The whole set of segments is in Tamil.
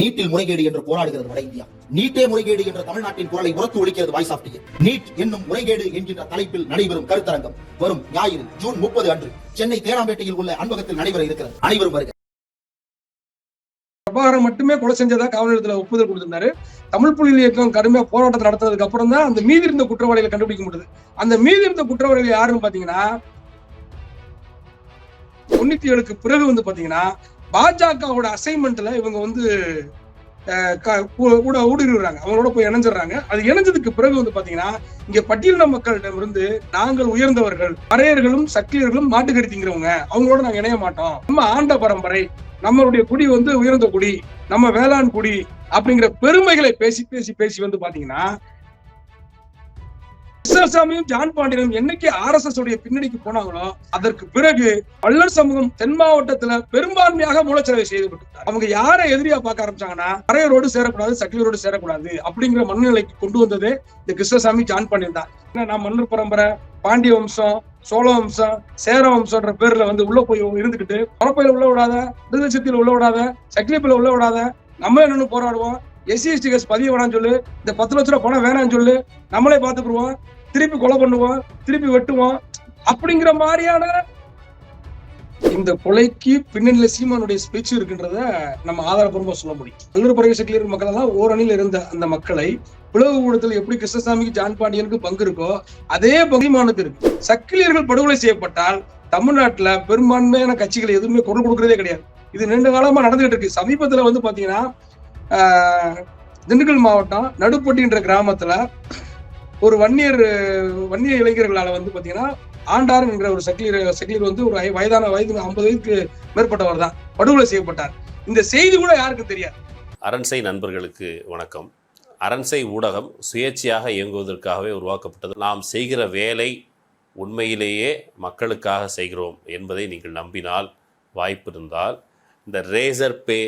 நீட்டில் முறைகேடு என்று போராடுகிறது வட இந்தியா. நீட்டே முறைகேடு என்ற தமிழ்நாட்டின் குரலை உரத்து ஒழிக்கிறது வாய்ஸ் ஆஃப் நீட் என்னும் முறைகேடு என்கின்ற தலைப்பில் நடைபெறும் கருத்தரங்கம் வரும் ஞாயிறு ஜூன் முப்பது அன்று. சென்னை தேனாம்பேட்டையில் உள்ள அன்பகத்தில் நடைபெற இருக்கிறது. அனைவரும் வருக. பிரபாகரன் மட்டுமே கொலை செஞ்சதா காவல் நிலையத்துல ஒப்புதல் கொடுத்திருந்தாரு. தமிழ் புலிகள் இயக்கம் கடுமையா போராட்டத்தை நடத்துறதுக்கு அப்புறம் தான் அந்த மீதி இருந்த குற்றவாளிகளை கண்டுபிடிக்க முடியுது. அந்த மீதி இருந்த குற்றவாளிகள் யாருன்னு பாத்தீங்கன்னா தொண்ணூத்தி ஏழுக்கு பிறகு வந்து பாத்தீங்கன்னா பாஜகவோட அசைன்மெண்ட்ல இவங்க வந்து கூட க- ஊட அவங்களோட போய் இணைஞ்சிடுறாங்க. அது இணைஞ்சதுக்கு பிறகு வந்து பாத்தீங்கன்னா இங்க பட்டியலின மக்களிடமிருந்து நாங்கள் உயர்ந்தவர்கள் பறையர்களும் சக்கிலியர்களும் மாட்டுக்கறி திங்கிறவங்க அவங்களோட நாங்க இணைய மாட்டோம். நம்ம ஆண்ட பரம்பரை நம்மளுடைய குடி வந்து உயர்ந்த குடி நம்ம வேளாண் குடி அப்படிங்கிற பெருமைகளை பேசி பேசி பேசி வந்து பாத்தீங்கன்னா கிருஷ்ணசாமியும் ஜான் பாண்டியனும் என்னைக்கு ஆர் எஸ் எஸ் உடைய பின்னணிக்கு போனாங்களோ அதற்கு பிறகு பள்ளர் சமூகம் தென் மாவட்டத்துல பெரும்பான்மையாக மூலச்சலவை செய்துவிட்டார் அவங்க யாரை எதிரியா பார்க்க ஆரம்பிச்சாங்கன்னா பறையரோடு சேரக்கூடாது சக்கிலரோடு சேரக்கூடாது அப்படிங்கிற மனநிலைக்கு கொண்டு வந்தது இந்த கிருஷ்ணசாமி ஜான் பாண்டியன் தான். ஏன்னா நான் மன்னர் பரம்பரை பாண்டிய வம்சம் சோழ வம்சம் சேர வம்சம்ன்ற பேர்ல வந்து உள்ள போய் இருந்துகிட்டு பரப்பையில உள்ள விடாத விருதசக்தியில உள்ள விடாத சக்கிலிப்பில உள்ள விடாத நம்ம என்னன்னு போராடுவோம் எஸ்சி எஸ்டி கேஸ் பதிய வேணாம்னு சொல்லு இந்த பத்து லட்ச ரூபா பணம் வேணாம்னு சொல்லு நம்மளே பாத்துக்குருவோம் திருப்பி கொலை பண்ணுவோம் திருப்பி வெட்டுவோம். அப்படிங்கிற மாதிரியான இந்த கொலைக்கு பின்னணியில சீமானுடைய ஸ்பீச் இருக்குன்றத நம்ம ஆதாரப்பூர்வமா சொல்ல முடியும். கல்லூரி பறவை சக்கிலியர் மக்கள் எல்லாம் ஓரணியில் இருந்த அந்த மக்களை பிளவு கூடத்தில் எப்படி கிருஷ்ணசாமிக்கு ஜான் பாண்டியனுக்கு பங்கு இருக்கோ அதே பகுதிமானது இருக்கு. சக்கிலியர்கள் படுகொலை செய்யப்பட்டால் தமிழ்நாட்டுல பெரும்பான்மையான கட்சிகள் எதுவுமே குரல் கொடுக்கறதே கிடையாது. இது நீண்ட காலமா நடந்துகிட்டு இருக்கு. சமீபத்துல வந்து பாத்தீங்கன்னா திண்டுக்கல் மாவட்டம் நடுப்பட்டின்ற கிராமத்துல ஒரு வன்னியர் வன்னிய இளைஞர்களால வந்து பாத்தீங்கன்னா ஆண்டார் என்கிற ஒரு சக்லீர் சக்லீர் வந்து ஒரு வயதான வயது ஐம்பது வயதுக்கு மேற்பட்டவர் தான். படுகொலை செய்யப்பட்டார். இந்த செய்தி கூட யாருக்கும் தெரியாது? அரண்சை நண்பர்களுக்கு வணக்கம். அரண்சை ஊடகம் சுயேட்சையாக இயங்குவதற்காகவே உருவாக்கப்பட்டது. நாம் செய்கிற வேலை உண்மையிலேயே மக்களுக்காக செய்கிறோம் என்பதை நீங்கள் நம்பினால் வாய்ப்பு இருந்தால் இந்த ரேசர் பே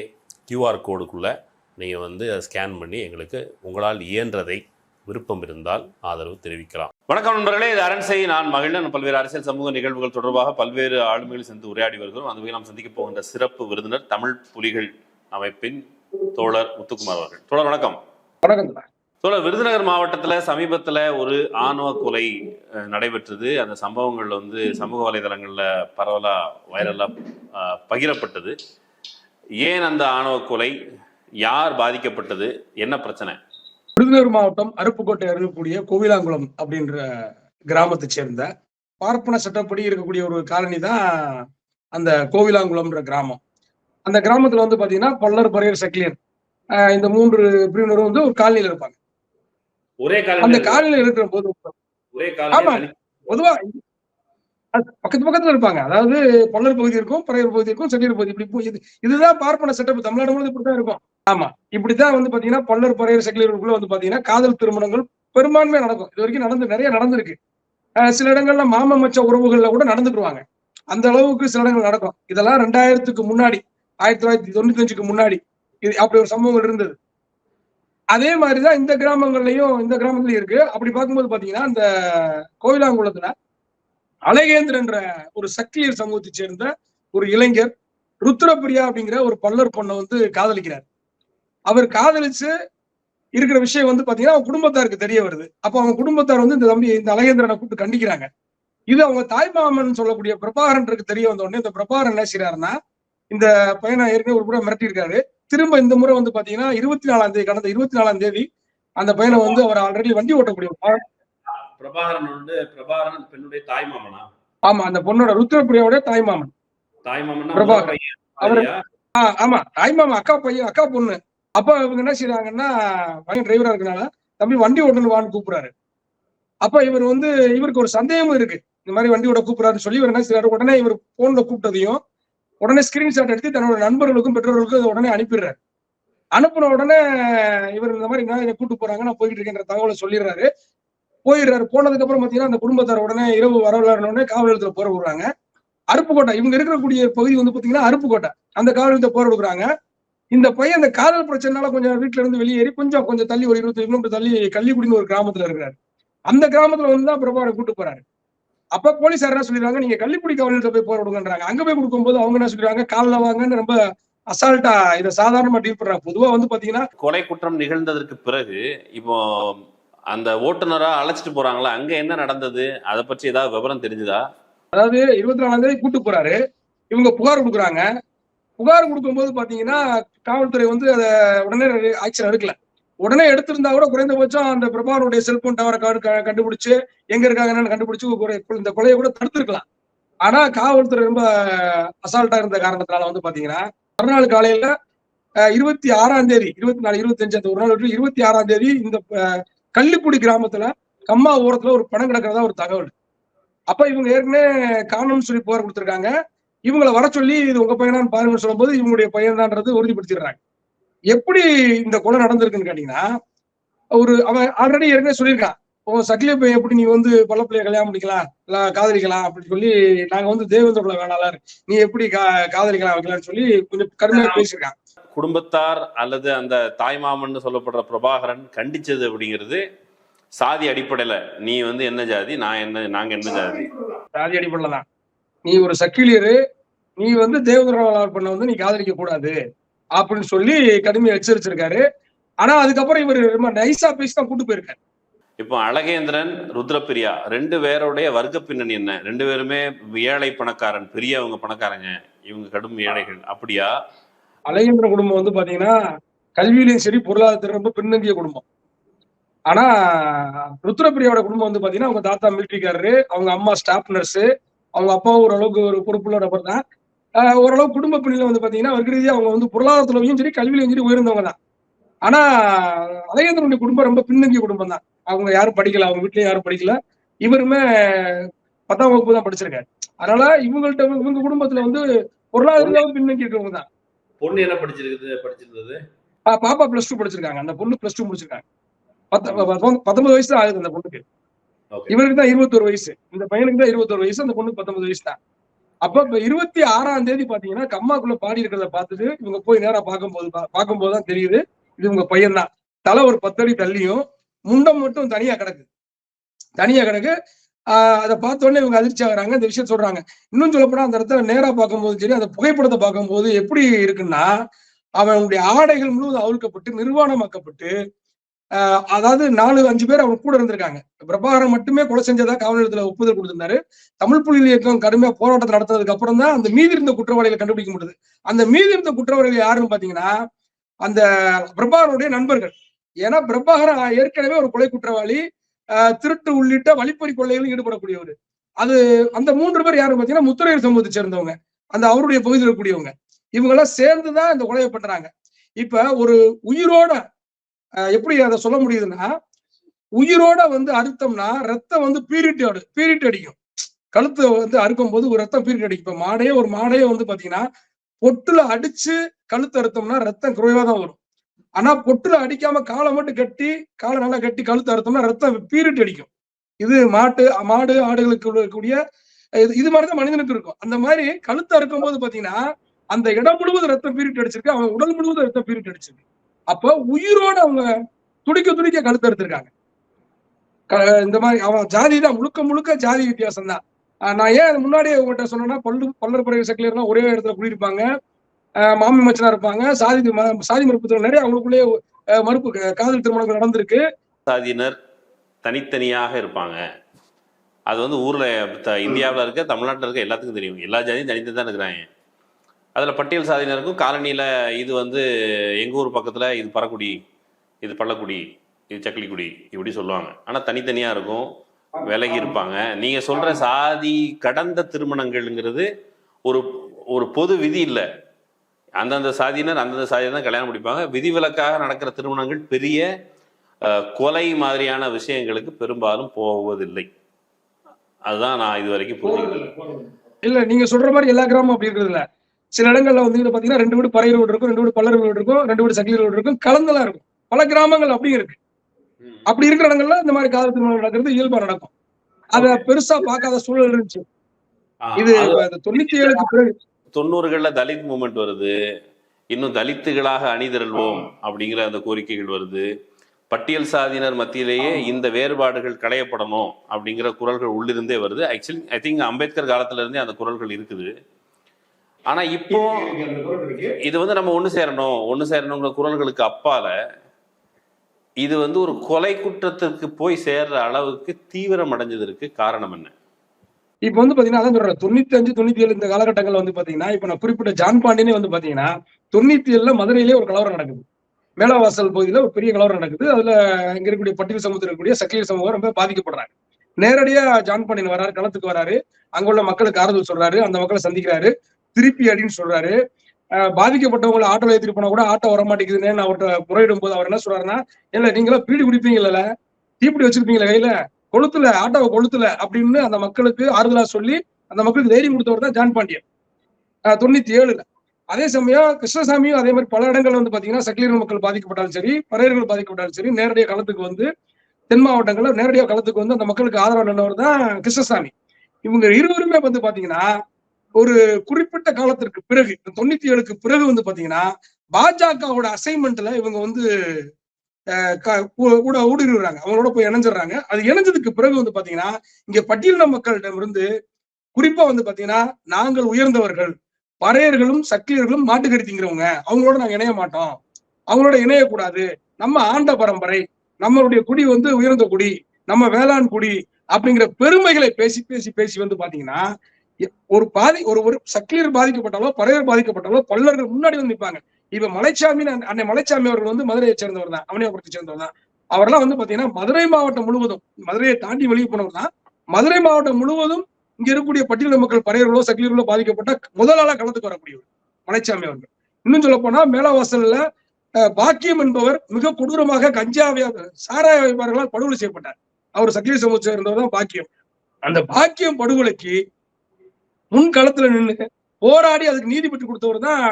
கியூஆர் கோடுக்குள்ளே நீங்கள் வந்து அதை ஸ்கேன் பண்ணி எங்களுக்கு உங்களால் இயன்றதை விருப்பம் இருந்தால் ஆதரவு தெரிவிக்கலாம். வணக்கம் நண்பர்களே இது அரண்சை நான் மகிழன். பல்வேறு அரசியல் சமூக நிகழ்வுகள் தொடர்பாக பல்வேறு ஆளுமைகள் சென்று உரையாடி வருகிறோம். அந்த வகையில் நாம் சந்திக்க போகின்ற சிறப்பு விருந்தினர் தமிழ் புலிகள் அமைப்பின் தோழர் முத்துக்குமார் அவர்கள். தோழர் வணக்கம். வணக்கம் தோழர். விருதுநகர் மாவட்டத்துல சமீபத்துல ஒரு ஆணவ கொலை நடைபெற்றது. அந்த சம்பவங்கள் வந்து சமூக வலைதளங்கள்ல பரவலா வைரலா அஹ், பகிரப்பட்டது. ஏன் அந்த ஆணவ கொலை? யார் பாதிக்கப்பட்டது? என்ன பிரச்சனை? விருதுநகர் மாவட்டம் அருப்புக்கோட்டை இருக்கக்கூடிய கோவிலாங்குளம் அப்படின்ற கிராமத்தை சேர்ந்த பார்ப்பன சட்டப்படி இருக்கக்கூடிய ஒரு காலனி தான் அந்த கோவிலாங்குளம்ன்ற கிராமம். அந்த கிராமத்துல வந்து பாத்தீங்கன்னா பல்லர் பரையர் செக்லியர் இந்த மூன்று பிரிவினரும் வந்து ஒரு காலனியில இருப்பாங்க. ஒரே அந்த காலனியில இருக்கிற போது ஒரே ஆமா. பொதுவா பக்கத்து பக்கத்துல இருப்பாங்க. அதாவது பொள்ளர் பகுதி இருக்கும் பறையர் பகுதி இருக்கும் செட்டியர் பகுதி இப்படி போய் இது இதுதான் பார்ப்பன செட்டப் தமிழ்நாடு முழுவதும் இப்படித்தான் இருக்கும். ஆமா. இப்படிதான் வந்து பாத்தீங்கன்னா பொள்ளர் பறையர் செட்டியர்களுக்குள்ள வந்து பாத்தீங்கன்னா காதல் திருமணங்கள் பெரும்பான்மையா நடக்கும். இது வரைக்கும் நடந்து நிறைய நடந்திருக்கு. சில இடங்கள்ல மாம மச்ச உறவுகள்ல கூட நடந்துக்குவாங்க. அந்த அளவுக்கு சில இடங்கள் நடக்கும். இதெல்லாம் ரெண்டாயிரத்துக்கு முன்னாடி ஆயிரத்தி தொள்ளாயிரத்தி தொண்ணூத்தி அஞ்சுக்கு முன்னாடி இது அப்படி ஒரு சம்பவங்கள் இருந்தது. அதே மாதிரிதான் இந்த கிராமங்கள்லயும் இந்த கிராமத்துலயும் இருக்கு. அப்படி பார்க்கும்போது பாத்தீங்கன்னா இந்த கோயிலாங்குளத்துல அழகேந்திரன்ற ஒரு சக்கிலியர் சமூகத்தை சேர்ந்த ஒரு இளைஞர் ருத்ரபிரியா அப்படிங்கிற ஒரு பல்லர் பொண்ணை வந்து காதலிக்கிறார். அவர் காதலிச்சு இருக்கிற விஷயம் வந்து பாத்தீங்கன்னா அவங்க குடும்பத்தாருக்கு தெரிய வருது. அப்போ அவங்க குடும்பத்தார் வந்து இந்த தம்பி இந்த அழகேந்திரனை கூப்பிட்டு கண்டிக்கிறாங்க. இது அவங்க தாய்மாமன் சொல்லக்கூடிய பிரபாகரனுக்கு தெரிய வந்த உடனே இந்த பிரபாகரன் என்ன செய்யறாருன்னா இந்த பையனை ஏற்கனவே ஒரு முறை மிரட்டியிருக்காரு. திரும்ப இந்த முறை வந்து பாத்தீங்கன்னா இருபத்தி நாலாம் தேதி கடந்த இருபத்தி நாலாம் தேதி அந்த பையனை வந்து அவர் ஆல்ரெடி வண்டி ஓட்டக்கூடிய பிரபாகரன் வந்து பிரபாகரன் பெண்ணுடைய தாய் மாமனா? ஆமா அந்த பொண்ணோட ருத்ரபிரியாவோட தாய்மாமன் தாய் மாமனா பிரபாகரன். அவரு- ஆமா தாய்மாமா அக்கா பையன் அக்கா பொண்ணு. அப்ப இவங்க என்ன செய்யறாங்கன்னா பையன் டிரைவரா இருக்கனால தம்பி வண்டி ஓட்டணும் வான்னு கூப்பிடுறாரு. அப்ப இவர் வந்து இவருக்கு ஒரு சந்தேகமும் இருக்கு. இந்த மாதிரி வண்டி ஓட கூப்பிடுறாருன்னு சொல்லி இவர் என்ன செய்யறாரு உடனே இவர் போன்ல கூப்பிட்டதையும் உடனே ஸ்கிரீன்ஷாட் எடுத்து தன்னோட நண்பர்களுக்கும் பெற்றோர்களுக்கும் இதை உடனே அனுப்பிடுறாரு. அனுப்புன உடனே இவர் இந்த மாதிரி என்னை கூட்டு போறாங்க நான் போயிட்டு இருக்கேன்ற தகவலை சொல்லிடுறாரு. போயிடுறாரு. போனதுக்கு அப்புறம் பாத்தீங்கன்னா அந்த குடும்பத்தார் உடனே இரவு வரவில்லாத உடனே காவல் நிலையத்துல போற விடுறாங்க. அருப்புக்கோட்டை இவங்க இருக்கக்கூடிய பகுதி வந்து பாத்தீங்கன்னா அருப்புக்கோட்டை. அந்த காவல் நிலையத்தை போற விடுறாங்க. இந்த பையன் அந்த காதல் பிரச்சனைனால கொஞ்சம் வீட்டுல இருந்து வெளியேறி கொஞ்சம் கொஞ்சம் தள்ளி ஒரு இருபத்தி கிலோமீட்டர் தள்ளி கள்ளிக்குடின்னு ஒரு கிராமத்துல இருக்கிறாரு. அந்த கிராமத்துல வந்து தான் பிரபாகரன் கூட்டு போறாரு. அப்ப போலீசார் என்ன சொல்லிடுறாங்க நீங்க கள்ளிக்குடி காவல் நிலையத்தை போய் போற விடுங்கன்றாங்க. அங்க போய் கொடுக்கும்போது அவங்க என்ன சொல்றாங்க காலில் வாங்கன்னு ரொம்ப அசால்ட்டா இதை சாதாரணமா டீல் பண்றாங்க. பொதுவா வந்து பாத்தீங்கன்னா கொலை குற்றம் நிகழ்ந்ததற்கு பிறகு இப்போ அந்த ஓட்டுநராக அழைச்சிட்டு போறாங்களா? அங்க என்ன நடந்தது? அதை பற்றி ஏதாவது விவரம் தெரிஞ்சுதா? அதாவது இருபத்தி நாலாம் தேதி கூட்டு போறாரு. இவங்க புகார் கொடுக்குறாங்க. புகார் கொடுக்கும்போது பாத்தீங்கன்னா காவல்துறை வந்து அதை உடனே ஆக்ஷன் எடுக்கல. உடனே எடுத்திருந்தா கூட குறைந்தபட்சம் அந்த பிரபாகருடைய செல்போன் டவரை கண்டுபிடிச்சு எங்க இருக்காங்க என்னன்னு கண்டுபிடிச்சு இந்த கொலையை கூட தடுத்திருக்கலாம். ஆனா காவல்துறை ரொம்ப அசால்ட்டா இருந்த காரணத்தினால வந்து பாத்தீங்கன்னா மறுநாள் காலையில இருபத்தி ஆறாம் தேதி இருபத்தி நாலு இருபத்தி அஞ்சு அந்த ஒரு நாள் இருபத்தி ஆறாம் தேதி இந்த கள்ளிக்குடி கிராமத்துல கம்மா ஓரத்துல ஒரு பணம் கிடக்கிறதா ஒரு தகவல். அப்ப இவங்க ஏற்கனவே காணோம்னு சொல்லி புகார் கொடுத்திருக்காங்க. இவங்களை வர சொல்லி இது உங்க பையனான்னு பாருங்கன்னு சொல்லும்போது இவங்களுடைய பையன்தான்றது உறுதிப்படுத்திடுறாங்க. எப்படி இந்த கொலை நடந்திருக்குன்னு கேட்டீங்கன்னா ஒரு அவன் ஆல்ரெடி ஏற்கனவே சொல்லியிருக்கான். உன் சக்கிலிய பையன் எப்படி நீ வந்து பள்ள பிள்ளைய கல்யாணம் பண்ணிக்கலாம் இல்ல காதலிக்கலாம்? அப்படின்னு சொல்லி நாங்க வந்து தேவேந்திர பிள்ளை வேணாலும் நீ எப்படி கா காதலிக்கலாம் வைக்கலாம்னு சொல்லி கொஞ்சம் கடுமையா பேசியிருக்கான். குடும்பத்தார் அல்லது அந்த தாய்மாமன் சொல்லப்படுற பிரபாகரன் கண்டிச்சது அப்படிங்கிறது சாதி அடிப்படையில நீ வந்து என்ன ஜாதி நான் என்ன நாங்க என்ன ஜாதி? ஜாதி அடிப்படையில தான். நீ ஒரு சக்கிலியரு நீ வந்து தேவேந்திர பண்ண வந்து நீ காதலிக்க கூடாது அப்படின்னு சொல்லி கடுமையா எச்சரிச்சிருக்காரு. ஆனா அதுக்கப்புறம் இவர் ரொம்ப நைஸா பேசி தான் கூட்டு போயிருக்காரு. இப்போ அழகேந்திரன் ருத்ரபிரியா ரெண்டு பேருடைய வர்க்க பின்னணி என்ன? ரெண்டு பேருமே ஏழை பணக்காரன் பெரியவங்க பணக்காரங்க இவங்க கடும் ஏழைகள். அப்படியா? அழகேந்திர குடும்பம் வந்து பாத்தீங்கன்னா கல்வியிலையும் சரி பொருளாதாரத்தில் ரொம்ப பின்னங்கிய குடும்பம். ஆனா ருத்ரபிரியாவோட குடும்பம் வந்து பாத்தீங்கன்னா அவங்க தாத்தா மிலிட்ரிக்காரரு அவங்க அம்மா ஸ்டாஃப் நர்ஸ் அவங்க அப்பா ஓரளவுக்கு ஒரு பொறுப்புள்ள நபர் தான். ஓரளவுக்கு ஓரளவு குடும்ப பின்னணியில வந்து பாத்தீங்கன்னா வர்க்க அவங்க வந்து பொருளாதாரத்துலயும் சரி கல்வியிலையும் சரி உயர்ந்தவங்க தான். ஆனா அழகேந்திரனுடைய குடும்பம் ரொம்ப பின்னங்கிய குடும்பம் தான். அவங்க யாரும் படிக்கல அவங்க வீட்லயும் யாரும் படிக்கல. இவருமே பத்தாம் வகுப்பு தான் படிச்சிருக்காரு. அதனால இவங்கள்ட்ட இவங்க குடும்பத்துல வந்து பொருளாதாரம் பின்னங்கி இருக்கிறவங்க தான். பொண்ணு என்ன படிச்சிருக்குது படிச்சிருந்தது? பாப்பா பிளஸ் டூ படிச்சிருக்காங்க. அந்த பொண்ணு பிளஸ் டூ முடிச்சிருக்காங்க. பத்த- பத்த- பத்தொன்பது வயசு தான் ஆகுது அந்த பொண்ணுக்கு. இவருக்கு தான் இருபத்தொரு வயசு. இந்த பையனுக்கு தான் இருபத்தொரு வயசு அந்த பொண்ணுக்கு பத்தொன்பது வயசு தான். அப்ப இப்ப இருபத்தி ஆறாம் தேதி பாத்தீங்கன்னா கம்மாக்குள்ள பாடி இருக்கிறத பார்த்துட்டு இவங்க போய் நேரா பார்க்கும்போது பார்க்கும்போது தான் தெரியுது. இது உங்க பையன் தான் தலை ஒரு பத்தடி தள்ளியும் முண்டம் மட்டும் தனியா கிடக்கு. தனியா கிடக்கு. அதை பார்த்த உடனே இவங்க அதிர்ச்சி ஆகுறாங்க. இந்த விஷயம் சொல்றாங்க. இன்னும் சொல்லப்போனா அந்த இடத்துல நேரா பார்க்கும்போது சரி அந்த புகைப்படத்தை பார்க்கும்போது எப்படி இருக்குன்னா அவனுடைய ஆடைகள் முழுவதும் அவிழ்க்கப்பட்டு நிர்வாணமாக்கப்பட்டு ஆஹ் அதாவது நாலு அஞ்சு பேர் அவன் கூட இருந்திருக்காங்க. பிரபாகரன் மட்டுமே கொலை செஞ்சதா காவல் நிலையத்துல ஒப்புதல் கொடுத்திருந்தாரு. தமிழ் புலி இயக்கம் கடுமையா போராட்டத்தை நடத்ததுக்கு அப்புறம் தான் அந்த மீதி இருந்த குற்றவாளிகளை கண்டுபிடிக்க முடியுது அந்த மீதி இருந்த குற்றவாளிகள் யாருன்னு பாத்தீங்கன்னா அந்த பிரபாகரனுடைய நண்பர்கள். ஏன்னா பிரபாகரன் ஏற்கனவே ஒரு கொலை குற்றவாளி. திருட்டு உள்ளிட்ட வழிப்பறி கொள்ளைகளும் ஈடுபடக்கூடியவர். அது அந்த மூன்று பேர் யாருன்னு பாத்தீங்கன்னா முத்துரையர் சமூகத்தை சேர்ந்தவங்க. அந்த அவருடைய பகுதியில் இருக்கக்கூடியவங்க. இவங்க எல்லாம் சேர்ந்துதான் இந்த கொலையை பண்றாங்க. இப்ப ஒரு உயிரோட எப்படி அதை சொல்ல முடியுதுன்னா உயிரோட வந்து அறுத்தோம்னா ரத்தம் வந்து பீரிட்டு அடு பீரிட்டு அடிக்கும். கழுத்தை வந்து அறுக்கும் போது ஒரு ரத்தம் பீரிட்டு அடிக்கும். இப்ப மாடையே ஒரு மாடையே வந்து பாத்தீங்கன்னா பொட்டுல அடிச்சு கழுத்து அறுத்தோம்னா ரத்தம் குறைவா தான் வரும். ஆனா பொட்டுல அடிக்காம காலை மட்டும் கட்டி காலை நல்லா கட்டி கழுத்து அறுத்தோம்னா ரத்தம் பீரிட்டு அடிக்கும். இது மாட்டு மாடு ஆடுகளுக்கு இருக்கக்கூடிய இது இது மாதிரிதான் மனிதனுக்கு இருக்கும். அந்த மாதிரி கழுத்து அறுக்கும் போது பாத்தீங்கன்னா அந்த இடம் முழுவதும் ரத்தம் பீரிட்டு அடிச்சிருக்கு. அவன் உடல் முழுவதும் ரத்தம் பீரிட்டு அடிச்சிருக்கு. அப்ப உயிரோட அவங்க துடிக்க துடிக்க கழுத்து எடுத்திருக்காங்க இந்த மாதிரி அவன் ஜாதி தான். முழுக்க முழுக்க ஜாதி வித்தியாசம் தான் நான் ஏன் அது முன்னாடியே உங்கள்கிட்ட சொன்னேன்னா பல்லு பல்லர் பறவை சக்கிலியர்லாம் ஒரே இடத்துல குடியிருப்பாங்க மாமி மச்சனா இருப்பாங்க. சாதி ம- சாதி மறுப்பு நிறைய அவங்களுக்குள்ளேயே மறுப்பு காதல் திருமணங்கள் நடந்திருக்கு. சாதியினர் தனித்தனியாக இருப்பாங்க. அது வந்து ஊர்ல த- இருக்க தமிழ்நாட்டில் இருக்க எல்லாத்துக்கும் தெரியும். எல்லா ஜாதியும் தனித்து தான் இருக்கிறாங்க. அதில் பட்டியல் சாதியினருக்கும் காலனியில் இது வந்து எங்கள் ஊர் பக்கத்தில் இது பறக்குடி இது பள்ளக்குடி இது சக்கிலிக்குடி இப்படி சொல்லுவாங்க. ஆனால் தனித்தனியாக இருக்கும். விலகி இருப்பாங்க. நீங்கள் சொல்கிற சாதி கடந்த திருமணங்கள்ங்கிறது ஒரு ஒரு பொது விதி இல்லை. அந்தந்த சாதியினர் அந்தந்த சாதியினர் தான் கல்யாணம் முடிப்பாங்க. விதிவிலக்காக நடக்கிற திருமணங்கள் பெரிய கொலை மாதிரியான விஷயங்களுக்கு பெரும்பாலும் போவதில்லை. அதுதான் நான் இது வரைக்கும் புரிஞ்சுக்கிறது இல்ல நீங்க சொல்ற மாதிரி எல்லா கிராமம் அப்படி இருக்கிறது இல்ல. சில இடங்கள்ல வந்து பாத்தீங்கன்னா ரெண்டு வீடு பறையர் வீடு இருக்கும் ரெண்டு வீடு பல்லர் வீடு இருக்கும் ரெண்டு வீடு சக்கிலர் வீடு இருக்கும் கலந்தெல்லாம் இருக்கும். பல கிராமங்கள் அப்படி இருக்கு. அப்படி இருக்கிற இடங்கள்ல இந்த மாதிரி காதல் திருமணம் நடக்கிறது இயல்பா நடக்கும். அத பெருசா பார்க்காத சூழல் இருந்துச்சு. இது தொண்ணூத்தி ஏழுக்கு பிறகு தொண்ணூறுகள்ல தலித் மூமெண்ட் வருது. இன்னும் தலித்துகளாக அணிதிரள்வோம் அப்படிங்கிற அந்த கோரிக்கைகள் வருது. பட்டியல் சாதியினர் மத்தியிலேயே இந்த வேறுபாடுகள் களையப்படணும் அப்படிங்கிற குரல்கள் உள்ளிருந்தே வருது. ஆக்சுவலி ஐ திங்க் அம்பேத்கர் காலத்துல இருந்தே அந்த குரல்கள் இருக்குது. ஆனா இப்போ இது வந்து நம்ம ஒண்ணு சேரணும். ஒண்ணு சேரணுங்கிற குரல்களுக்கு அப்பால இது வந்து ஒரு கொலை குற்றத்திற்கு போய் சேர்ற அளவுக்கு தீவிரம் அடைஞ்சதற்கு காரணம் என்ன? இப்ப வந்து பாத்தீங்கன்னா அதான் சொல்றேன் தொண்ணூத்தி அஞ்சு தொண்ணூத்தி ஏழு இந்த காலகட்டங்கள்ல வந்து பாத்தீங்கன்னா இப்ப நான் குறிப்பிட்ட ஜான் பாண்டியனே வந்து பாத்தீங்கன்னா தொண்ணூத்தி ஏழுல மதுரையிலே ஒரு கலவரம் நடக்குது. மேலவாசல் பகுதியில ஒரு பெரிய கலவரம் நடக்குது. அதுல இங்க இருக்கக்கூடிய பட்டியல் சமூகத்தில் இருக்கக்கூடிய சக்கிலியர் சமூகம் ரொம்ப பாதிக்கப்படுறாங்க. நேரடியா ஜான் பாண்டியன் வராரு களத்துக்கு வராரு. அங்குள்ள மக்களுக்கு ஆறுதல் சொல்றாரு. அந்த மக்களை சந்திக்கிறாரு. திருப்பி அடின்னு சொல்றாரு. பாதிக்கப்பட்டவங்களை ஆட்டோல ஏத்திட்டு போனா கூட ஆட்டோ வர மாட்டேங்குதுன்னு அவர்கிட்ட முறையிடும் போது அவர் என்ன சொல்றாருன்னா இல்ல நீங்களா பீடி குடிப்பீங்கல்ல தீப்பிடி வச்சிருப்பீங்களா கையில? கொளுத்துல ஆட்டோவை கொளுத்துல அப்படின்னு அந்த மக்களுக்கு ஆறுதலா சொல்லி அந்த மக்களுக்கு தைரியம் கொடுத்தவர் தான் ஜான் பாண்டியன். தொண்ணூத்தி ஏழுல அதே சமயம் கிருஷ்ணசாமியும் அதே மாதிரி பல இடங்கள் வந்து பாத்தீங்கன்னா சக்கிலியர் மக்கள் பாதிக்கப்பட்டாலும் சரி பறையர்கள் பாதிக்கப்பட்டாலும் சரி நேரடியாக களத்துக்கு வந்து தென் மாவட்டங்கள்ல நேரடியாக களத்துக்கு வந்து அந்த மக்களுக்கு ஆதரவு நின்றவர் தான் கிருஷ்ணசாமி. இவங்க இருவருமே வந்து பாத்தீங்கன்னா ஒரு குறிப்பிட்ட காலத்திற்கு பிறகு இந்த தொண்ணூத்தி ஏழுக்கு பிறகு வந்து பாத்தீங்கன்னா பாஜகவோட அசைன்மெண்ட்ல இவங்க வந்து ஊடுருவுறாங்க. அவங்களோட போய் இணைஞ்சிடுறாங்க. அது இணைஞ்சதுக்கு பிறகு வந்து பாத்தீங்கன்னா இங்க பட்டியலின மக்களிடம் இருந்து குறிப்பா வந்து பாத்தீங்கன்னா நாங்கள் உயர்ந்தவர்கள் பறையர்களும் சக்கிலியர்களும் மாட்டுக்கடித்திங்கிறவங்க அவங்களோட நாங்க இணைய மாட்டோம். அவங்களோட இணையக்கூடாது நம்ம ஆண்ட பரம்பரை நம்மளுடைய குடி வந்து உயர்ந்த குடி நம்ம வேளாண் குடி அப்படிங்கிற பெருமைகளை பேசி பேசி பேசி வந்து பாத்தீங்கன்னா எ- ஒரு பாதி ஒரு ஒரு சக்கிலியர் பாதிக்கப்பட்டாலோ பறையர் பாதிக்கப்பட்டாலோ பல்லர்கள் முன்னாடி வந்து நிற்பாங்க இப்ப மலைச்சாமி அன்னை மலைச்சாமி அவர்கள் வந்து மதுரையை சேர்ந்தவர் தான் அவனியாபுரத்தை சேர்ந்தவர் தான். அவரெல்லாம் வந்து பாத்தீங்கன்னா மதுரை மாவட்டம் முழுவதும் மதுரையை தாண்டி வெளியே போனவர் தான். மதுரை மாவட்டம் முழுவதும் இங்க இருக்கக்கூடிய பட்டியல மக்கள் பறையர்களோ சக்கிலியர்களோ பாதிக்கப்பட்ட முதல் ஆளா களத்துக்கு வரக்கூடியவர் மலைச்சாமி அவர்கள். இன்னும் சொல்ல போனா மேலவாசல்ல பாக்கியம் என்பவர் மிக கொடூரமாக கஞ்சா சாராய வியாபாரிகளால் படுகொலை செய்யப்பட்டார். அவர் சக்கிலிய சமூகத்தை சேர்ந்தவர் தான் பாக்கியம். அந்த பாக்கியம் படுகொலைக்கு முன் களத்துல நின்று போராடி அதுக்கு நீதி பெற்று கொடுத்தவர் தான்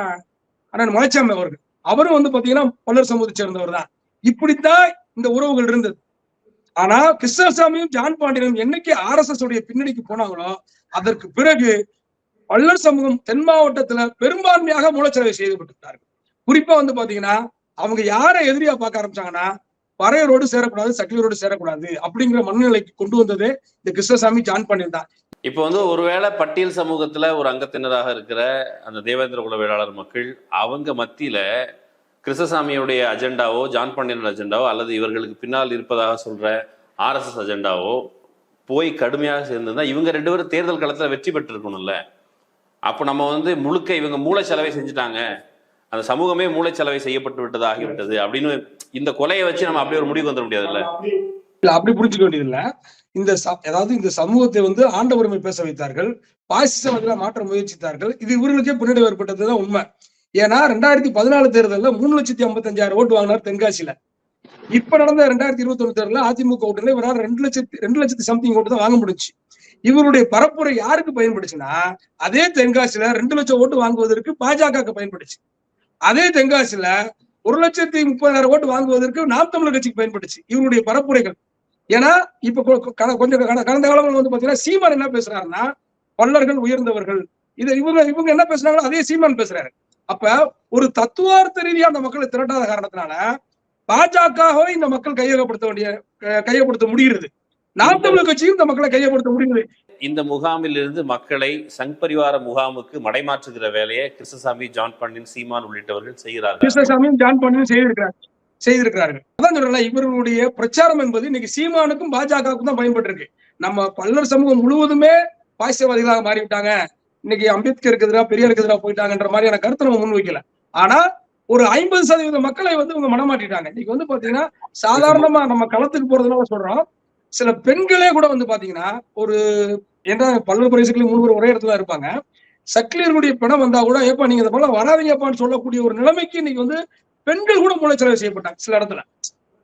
அண்ணன் மலைச்சாமி அவர்கள். அவரும் வந்து பாத்தீங்கன்னா பல்லர் சமூகத்தை சேர்ந்தவர் தான். இப்படித்தான் இந்த உறவுகள் இருந்தது. ஆனா கிருஷ்ணசாமியும் ஜான் பாண்டியனும் என்னைக்கு ஆர் எஸ் எஸ் உடைய பின்னணிக்கு போனாங்களோ அதற்கு பிறகு பல்லர் சமூகம் தென் மாவட்டத்துல பெரும்பான்மையாக மூலச்சலவை செய்துவிட்டார்கள் குறிப்பா வந்து பாத்தீங்கன்னா அவங்க யாரை எதிரியா பார்க்க ஆரம்பிச்சாங்கன்னா பறையரோடு சேரக்கூடாது சக்கிலியரோடு சேரக்கூடாது அப்படிங்கிற மனநிலைக்கு கொண்டு வந்தது இந்த கிருஷ்ணசாமி ஜான் பாண்டியன் தான். இப்போ வந்து ஒருவேளை பட்டியல் சமூகத்துல ஒரு அங்கத்தினராக இருக்கிற அந்த தேவேந்திர குல வேளாளர் மக்கள் அவங்க மத்தியில கிருஷ்ணசாமியுடைய அஜெண்டாவோ ஜான் பாண்டியன் அஜெண்டாவோ அல்லது இவர்களுக்கு பின்னால் இருப்பதாக சொல்ற ஆர்எஸ்எஸ் அஜெண்டாவோ போய் கடுமையாக சேர்ந்திருந்தா இவங்க ரெண்டு பேரும் தேர்தல் களத்துல வெற்றி பெற்றிருக்கணும்ல. அப்போ நம்ம வந்து முழுக்க இவங்க மூளைச்சலவை செஞ்சுட்டாங்க. அந்த சமூகமே மூளைச்சலவை செய்யப்பட்டு விட்டது ஆகிவிட்டது அப்படின்னு இந்த கொலையை வச்சு நம்ம அப்படியே ஒரு முடிவுக்கு வந்துட முடியாதுல்ல? இல்ல அப்படி புரிஞ்சுக்க வேண்டியது இல்ல இந்த அதாவது இந்த சமூகத்தை வந்து ஆண்டவருமை பேச வைத்தார்கள் பாசிச மாற்ற முயற்சித்தார்கள். இது இவர்களுக்கே பின்னடைவு ஏற்பட்டதுதான் உண்மை. ஏன்னா ரெண்டாயிரத்தி பதினாலு தேர்தலில் மூணு லட்சத்தி ஐம்பத்தஞ்சாயிரம் ஓட்டு வாங்கினார் தென்காசியில. இப்ப நடந்த ரெண்டாயிரத்தி இருபத்தி ஒண்ணு தேர்தலில் அதிமுக ஓட்டுல இவரால் ரெண்டு லட்சத்தி ரெண்டு லட்சத்தி சம்திங் ஓட்டு தான் வாங்க முடிச்சு இவருடைய பரப்புரை யாருக்கு பயன்படுச்சுன்னா அதே தென்காசியில ரெண்டு லட்சம் ஓட்டு வாங்குவதற்கு பாஜகவுக்கு பயன்படுச்சு. அதே தென்காசியில ஒரு லட்சத்தி முப்பதாயிரம் ஓட்டு வாங்குவதற்கு நாம் தமிழர் கட்சிக்கு பயன்பட்டுச்சு இவருடைய பரப்புரைகள். ஏன்னா இப்ப கொஞ்சம் கட- கடந்த காலங்கள் வந்து பாத்தீங்கன்னா சீமான் என்ன பேசுறாருன்னா பல்லர்கள் உயர்ந்தவர்கள். இது இவங்க இவங்க என்ன பேசுறாங்களோ அதே சீமான் பேசுறாரு. அப்ப ஒரு தத்துவார்த்த ரீதியா அந்த மக்களை திரட்டாத காரணத்தினால பாஜகவை இந்த மக்கள் கையகப்படுத்த வேண்டிய கையப்படுத்த முடிகிறது. நாம் தமிழர் கட்சியும் இந்த மக்களை கையப்படுத்த முடியுது இந்த முகாமில் இருந்து மக்களை சங் பரிவார முகாமுக்கு மடைமாற்றுகிற வேலையை கிருஷ்ணசாமி ஜான் பாண்டியன் சீமான் உள்ளிட்டவர்கள் செய்கிறார்கள். கிருஷ்ணசாமியும் ஜான் பாண்டியும் செய்திருக்கிறார். செய்திருக்கிறார்கள். அதான் சொல்றேன் இவர்களுடைய பிரச்சாரம் என்பது இன்னைக்கு சீமானுக்கும் பாஜகவுக்கும் தான் பயன்பட்டு இருக்கு நம்ம பல்லர் சமூகம் முழுவதுமே பாசியவாதிகளாக மாறிவிட்டாங்க. இன்னைக்கு அம்பேத்கருக்கு எதிராக பெரியாருக்கு எதிராக போயிட்டாங்கன்ற மாதிரியான கருத்தை நம்ம முன்வைக்கல. ஆனா ஒரு ஐம்பது சதவீத மக்களை வந்து இவங்க மனமாட்டிட்டாங்க இன்னைக்கு வந்து பாத்தீங்கன்னா சாதாரணமா நம்ம களத்துக்கு போறதுனால சொல்றோம். சில பெண்களே கூட வந்து பாத்தீங்கன்னா ஒரு என்ன பல்லர் பரிசுகளும் மூணு பேர் ஒரே இடத்துல இருப்பாங்க. சக்லியர்களுடைய பணம் வந்தா கூட ஏப்பா நீங்க இந்த படம் வராதீங்கப்பான்னு சொல்லக்கூடிய ஒரு நிலைமைக்கு இன்னைக்கு வந்து பெண்கள் கூட மூளைச்சலவை செய்யப்பட்டாங்க சில இடத்துல.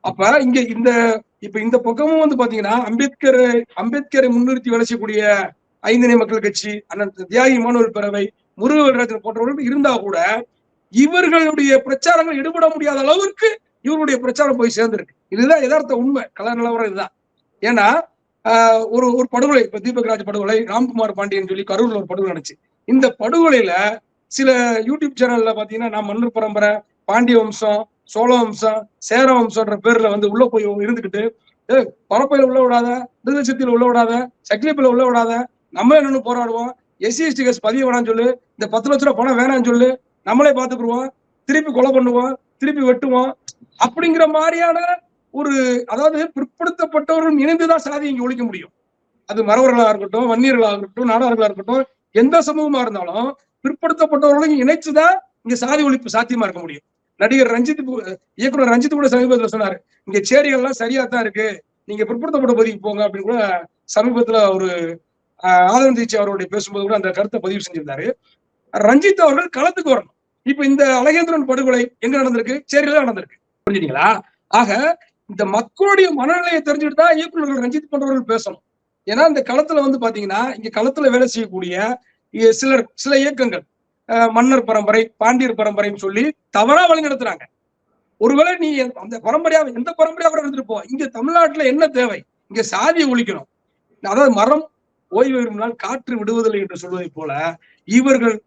அப்ப இங்க இந்த இப்ப இந்த பக்கமும் வந்து பாத்தீங்கன்னா அம்பேத்கர் அம்பேத்கரை முன்னிறுத்தி வேலை செய்யக்கூடிய ஐந்தனை மக்கள் கட்சி அண்ணன் தியாகி மாணவர் பேரவை முருகராஜன் போன்றவர்கள் இருந்தா கூட இவர்களுடைய பிரச்சாரங்கள் ஈடுபட முடியாத அளவிற்கு இவருடைய பிரச்சாரம் போய் சேர்ந்திருக்கு. இதுதான் யதார்த்த உண்மை. கலா நிலவரம் இதுதான். ஏன்னா ஆஹ் ஒரு ஒரு படுகொலை இப்ப தீபக் ராஜ் படுகொலை ராம்குமார் பாண்டியன் சொல்லி கரூர்ல ஒரு படுகொலை நடந்துச்சு. இந்த படுகொலையில சில யூடியூப் சேனல்ல பாத்தீங்கன்னா நான் மன்னர் பரம்பரை பாண்டிய வம்சம் சோழ வம்சம் சேர வம்சம்ன்ற பேர்ல வந்து உள்ள போய் இருந்துகிட்டு ஏ பரப்பையில உள்ள விடாத விடுதலை உள்ள விடாத சக்லிப்பில உள்ள விடாத நம்ம என்னன்னு போராடுவோம் எஸ்சி எஸ்டி கேஸ் பதிய வேணாம்னு சொல்லு இந்த பத்து லட்ச ரூபாய் பணம் வேணாம்னு சொல்லு நம்மளே பாத்துக்குருவோம் திருப்பி கொலை பண்ணுவோம் திருப்பி வெட்டுவோம் அப்படிங்கிற மாதிரியான ஒரு அதாவது பிற்படுத்தப்பட்டவர்கள் இணைந்துதான் சாதி இங்க ஒழிக்க முடியும். அது மறவர்களா இருக்கட்டும் வன்னியர்களா இருக்கட்டும் நாடார்களா இருக்கட்டும் எந்த சமூகமா இருந்தாலும் பிற்படுத்தப்பட்டவர்களையும் இணைச்சுதான் இங்க சாதி ஒழிப்பு சாத்தியமா இருக்க முடியும். நடிகர் ரஞ்சித் இயக்குனர் ரஞ்சித் கூட சமீபத்துல சொன்னாரு இங்க சேரிகள் எல்லாம் சரியா தான் இருக்கு. நீங்க பிற்படுத்தப்பட்ட பகுதிக்கு போங்க அப்படின்னு கூட சமீபத்துல ஒரு ஆதரவு தீட்சி அவருடைய பேசும்போது கூட அந்த கருத்தை பதிவு செஞ்சிருந்தாரு. ரஞ்சித் அவர்கள் களத்துக்கு வரணும். இப்ப இந்த அழகேந்திரன் படுகொலை எங்க நடந்திருக்கு? சேரியில நடந்திருக்கு. புரிஞ்சுட்டீங்களா? ஆக இந்த மக்களுடைய மனநிலையை தெரிஞ்சுட்டு தான் இயக்குநர்கள் ரஞ்சித் போன்றவர்கள் பேசணும். ஏன்னா இந்த களத்துல வந்து பாத்தீங்கன்னா இங்க களத்துல வேலை செய்யக்கூடிய இ- சிலர் சில இயக்கங்கள் மன்னர் பரம்பரை பாண்டியர் பரம்பரைன்னு சொல்லி தவறா வழிநடத்துறாங்க ஒருவேளை நீ அந்த பரம்பரையா எந்த பரம்பரையா கூட இருந்துட்டு போ. இங்க தமிழ்நாட்டுல என்ன தேவை? இங்க சாதியை ஒழிக்கணும். அதாவது மரம் ஓய்வு விரும்பினால் காற்று விடுவதில்லை என்று சொல்வதை போல இவர்கள்